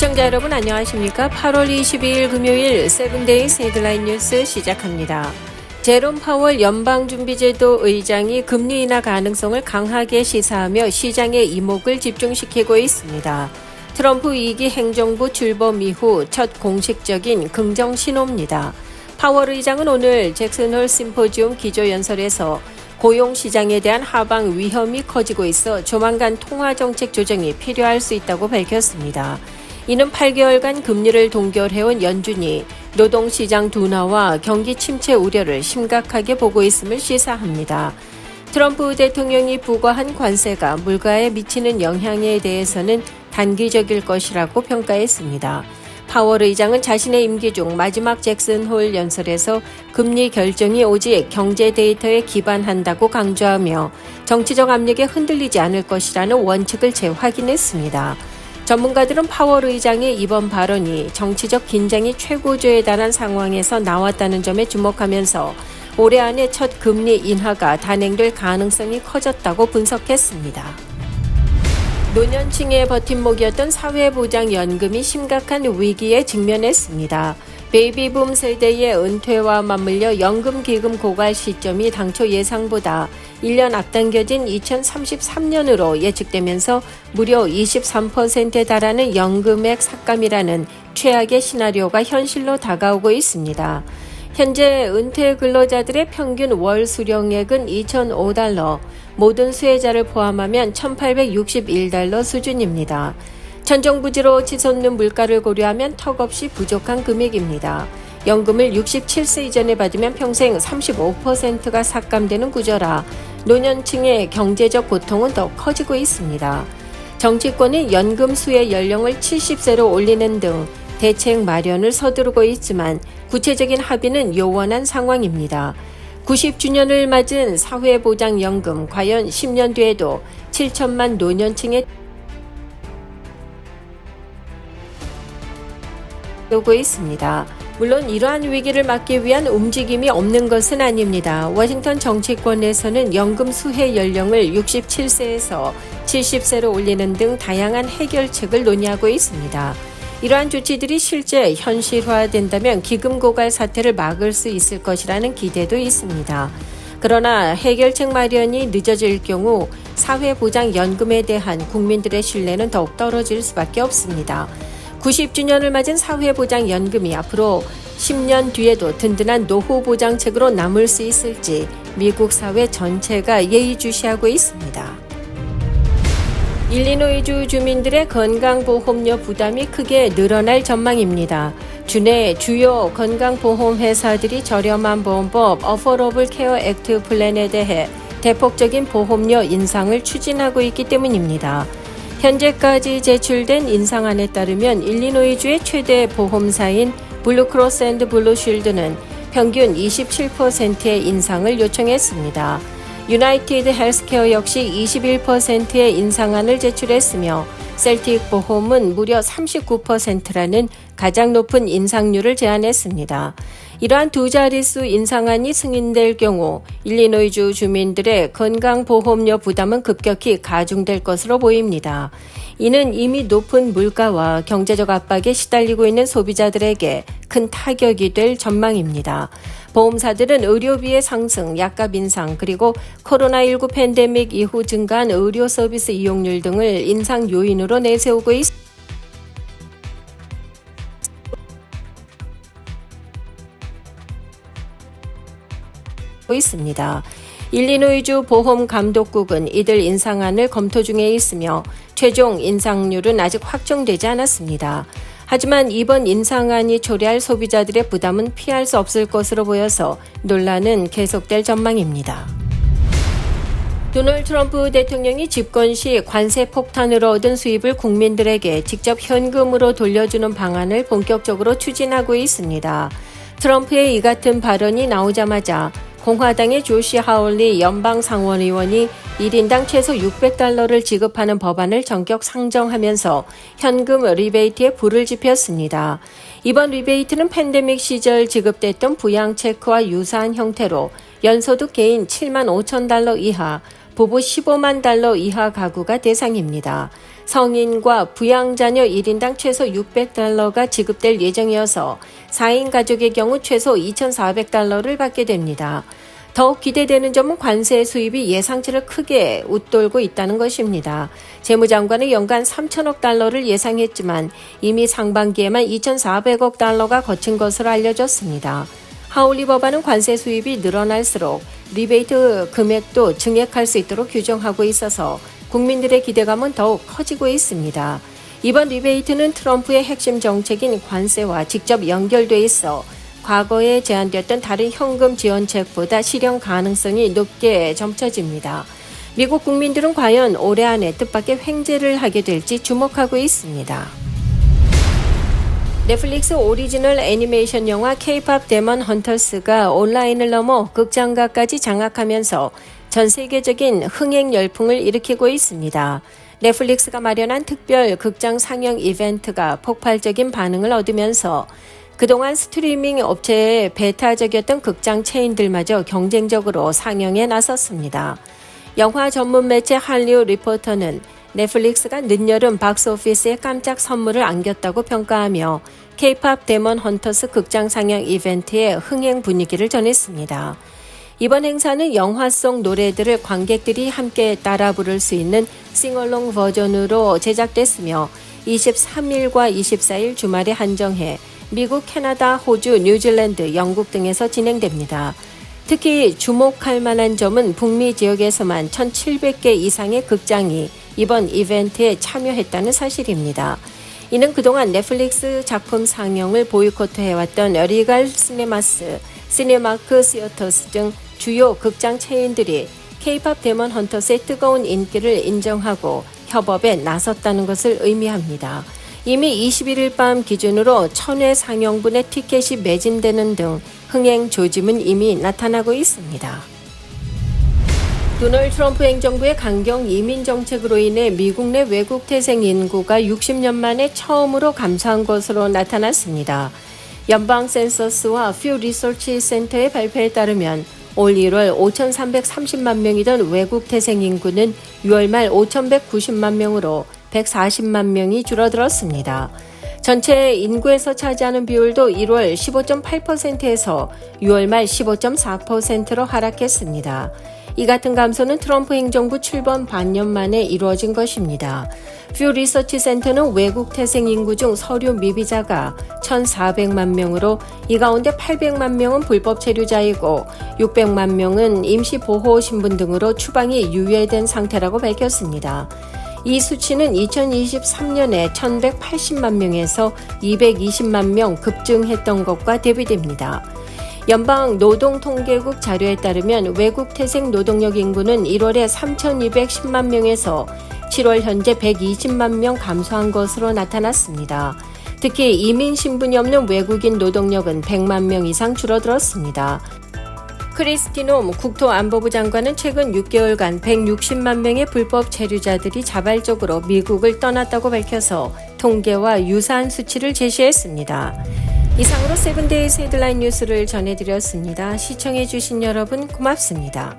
시청자 여러분 안녕하십니까? 8월 22일 금요일 세븐데이스 헤드라인 뉴스 시작합니다. 제롬 파월 연방준비제도 의장이 금리 인하 가능성을 강하게 시사하며 시장의 이목을 집중시키고 있습니다. 트럼프 2기 행정부 출범 이후 첫 공식적인 긍정 신호입니다. 파월 의장은 오늘 잭슨홀 심포지움 기조연설에서 고용 시장에 대한 하방 위험이 커지고 있어 조만간 통화 정책 조정이 필요할 수 있다고 밝혔습니다. 이는 8개월간 금리를 동결해온 연준이 노동시장 둔화와 경기 침체 우려를 심각하게 보고 있음을 시사합니다. 트럼프 대통령이 부과한 관세가 물가에 미치는 영향에 대해서는 단기적일 것이라고 평가했습니다. 파월 의장은 자신의 임기 중 마지막 잭슨 홀 연설에서 금리 결정이 오직 경제 데이터에 기반한다고 강조하며 정치적 압력에 흔들리지 않을 것이라는 원칙을 재확인했습니다. 전문가들은 파월 의장의 이번 발언이 정치적 긴장이 최고조에 달한 상황에서 나왔다는 점에 주목하면서 올해 안에 첫 금리 인하가 단행될 가능성이 커졌다고 분석했습니다. 노년층의 버팀목이었던 사회보장연금이 심각한 위기에 직면했습니다. 베이비붐 세대의 은퇴와 맞물려 연금기금 고갈 시점이 당초 예상보다 1년 앞당겨진 2033년으로 예측되면서 무려 23%에 달하는 연금액 삭감이라는 최악의 시나리오가 현실로 다가오고 있습니다. 현재 은퇴 근로자들의 평균 월 수령액은 2,005달러, 모든 수혜자를 포함하면 1,861달러 수준입니다. 천정부지로 치솟는 물가를 고려하면 턱없이 부족한 금액입니다. 연금을 67세 이전에 받으면 평생 35%가 삭감되는 구조라 노년층의 경제적 고통은 더 커지고 있습니다. 정치권은 연금 수혜 연령을 70세로 올리는 등 대책 마련을 서두르고 있지만 구체적인 합의는 요원한 상황입니다. 90주년을 맞은 사회보장연금 과연 10년 뒤에도 7천만 노년층의 오고 있습니다. 물론 이러한 위기를 막기 위한 움직임이 없는 것은 아닙니다. 워싱턴 정치권에서는 연금 수혜 연령을 67세에서 70세로 올리는 등 다양한 해결책을 논의하고 있습니다. 이러한 조치들이 실제 현실화된다면 기금 고갈 사태를 막을 수 있을 것이라는 기대도 있습니다. 그러나 해결책 마련이 늦어질 경우 사회보장연금에 대한 국민들의 신뢰는 더욱 떨어질 수밖에 없습니다. 90주년을 맞은 사회보장연금이 앞으로 10년 뒤에도 든든한 노후보장책으로 남을 수 있을지 미국 사회 전체가 예의주시하고 있습니다. 일리노이주 주민들의 건강보험료 부담이 크게 늘어날 전망입니다. 주내 주요 건강보험 회사들이 저렴한 보험법 어퍼러블 케어 액트 플랜에 대해 대폭적인 보험료 인상을 추진하고 있기 때문입니다. 현재까지 제출된 인상안에 따르면 일리노이주의 최대 보험사인 블루크로스 앤드 블루쉴드는 평균 27%의 인상을 요청했습니다. 유나이티드 헬스케어 역시 21%의 인상안을 제출했으며 셀틱 보험은 무려 39%라는 가장 높은 인상률을 제안했습니다. 이러한 두 자릿수 인상안이 승인될 경우 일리노이주 주민들의 건강보험료 부담은 급격히 가중될 것으로 보입니다. 이는 이미 높은 물가와 경제적 압박에 시달리고 있는 소비자들에게 큰 타격이 될 전망입니다. 보험사들은 의료비의 상승, 약값 인상, 그리고 코로나19 팬데믹 이후 증가한 의료 서비스 이용률 등을 인상 요인으로 내세우고 있습니다. 있습니다. 일리노이주 보험감독국은 이들 인상안을 검토 중에 있으며 최종 인상률은 아직 확정되지 않았습니다. 하지만 이번 인상안이 초래할 소비자들의 부담은 피할 수 없을 것으로 보여서 논란은 계속될 전망입니다. 도널드 트럼프 대통령이 집권 시 관세 폭탄으로 얻은 수입을 국민들에게 직접 현금으로 돌려주는 방안을 본격적으로 추진하고 있습니다. 트럼프의 이 같은 발언이 나오자마자 공화당의 조시 하울리 연방 상원의원이 1인당 최소 600달러를 지급하는 법안을 전격 상정하면서 현금 리베이트에 불을 지폈습니다. 이번 리베이트는 팬데믹 시절 지급됐던 부양 체크와 유사한 형태로 연소득 개인 7만 5천 달러 이하, 부부 15만 달러 이하 가구가 대상입니다. 성인과 부양자녀 1인당 최소 600달러가 지급될 예정이어서 4인 가족의 경우 최소 2,400달러를 받게 됩니다. 더욱 기대되는 점은 관세 수입이 예상치를 크게 웃돌고 있다는 것입니다. 재무장관은 연간 3천억 달러를 예상했지만 이미 상반기에만 2,400억 달러가 거친 것으로 알려졌습니다. 하울리 법안은 관세 수입이 늘어날수록 리베이트 금액도 증액할 수 있도록 규정하고 있어서 국민들의 기대감은 더욱 커지고 있습니다. 이번 리베이트는 트럼프의 핵심 정책인 관세와 직접 연결돼 있어 과거에 제안되었던 다른 현금 지원책보다 실현 가능성이 높게 점쳐집니다. 미국 국민들은 과연 올해 안에 뜻밖의 횡재를 하게 될지 주목하고 있습니다. 넷플릭스 오리지널 애니메이션 영화 K-팝 데먼 헌터스가 온라인을 넘어 극장가까지 장악하면서 전 세계적인 흥행 열풍을 일으키고 있습니다. 넷플릭스가 마련한 특별 극장 상영 이벤트가 폭발적인 반응을 얻으면서 그동안 스트리밍 업체의 베타적이었던 극장 체인들마저 경쟁적으로 상영에 나섰습니다. 영화 전문 매체 한리우 리포터는 넷플릭스가 늦여름 박스오피스에 깜짝 선물을 안겼다고 평가하며 K-팝 데몬 헌터스 극장 상영 이벤트의 흥행 분위기를 전했습니다. 이번 행사는 영화 속 노래들을 관객들이 함께 따라 부를 수 있는 싱얼롱 버전으로 제작됐으며 23일과 24일 주말에 한정해 미국, 캐나다, 호주, 뉴질랜드, 영국 등에서 진행됩니다. 특히 주목할 만한 점은 북미 지역에서만 1,700개 이상의 극장이 이번 이벤트에 참여했다는 사실입니다. 이는 그동안 넷플릭스 작품 상영을 보이콧해왔던 리갈 시네마스, 시네마크 시어터스 등 주요 극장 체인들이 K-팝 데몬 헌터스의 뜨거운 인기를 인정하고 협업에 나섰다는 것을 의미합니다. 이미 21일 밤 기준으로 1000회 상영분의 티켓이 매진되는 등 흥행 조짐은 이미 나타나고 있습니다. 도널드 트럼프 행정부의 강경 이민 정책으로 인해 미국 내 외국 태생 인구가 60년 만에 처음으로 감소한 것으로 나타났습니다. 연방 센서스와 퓨 리서치 센터의 발표에 따르면 올 1월 5,330만 명이던 외국 태생 인구는 6월 말 5,190만 명으로 140만 명이 줄어들었습니다. 전체 인구에서 차지하는 비율도 1월 15.8%에서 6월 말 15.4%로 하락했습니다. 이 같은 감소는 트럼프 행정부 출범 반년 만에 이루어진 것입니다. 퓨 리서치 센터는 외국 태생 인구 중 서류 미비자가 1,400만 명으로 이 가운데 800만 명은 불법 체류자이고 600만 명은 임시 보호 신분 등으로 추방이 유예된 상태라고 밝혔습니다. 이 수치는 2023년에 1,180만 명에서 220만 명 급증했던 것과 대비됩니다. 연방 노동통계국 자료에 따르면 외국 태생 노동력 인구는 1월에 3,210만 명에서 7월 현재 120만 명 감소한 것으로 나타났습니다. 특히 이민 신분이 없는 외국인 노동력은 100만 명 이상 줄어들었습니다. 크리스티노 국토안보부 장관은 최근 6개월간 160만 명의 불법 체류자들이 자발적으로 미국을 떠났다고 밝혀서 통계와 유사한 수치를 제시했습니다. 이상으로 세븐데이스 헤드라인 뉴스를 전해드렸습니다. 시청해주신 여러분 고맙습니다.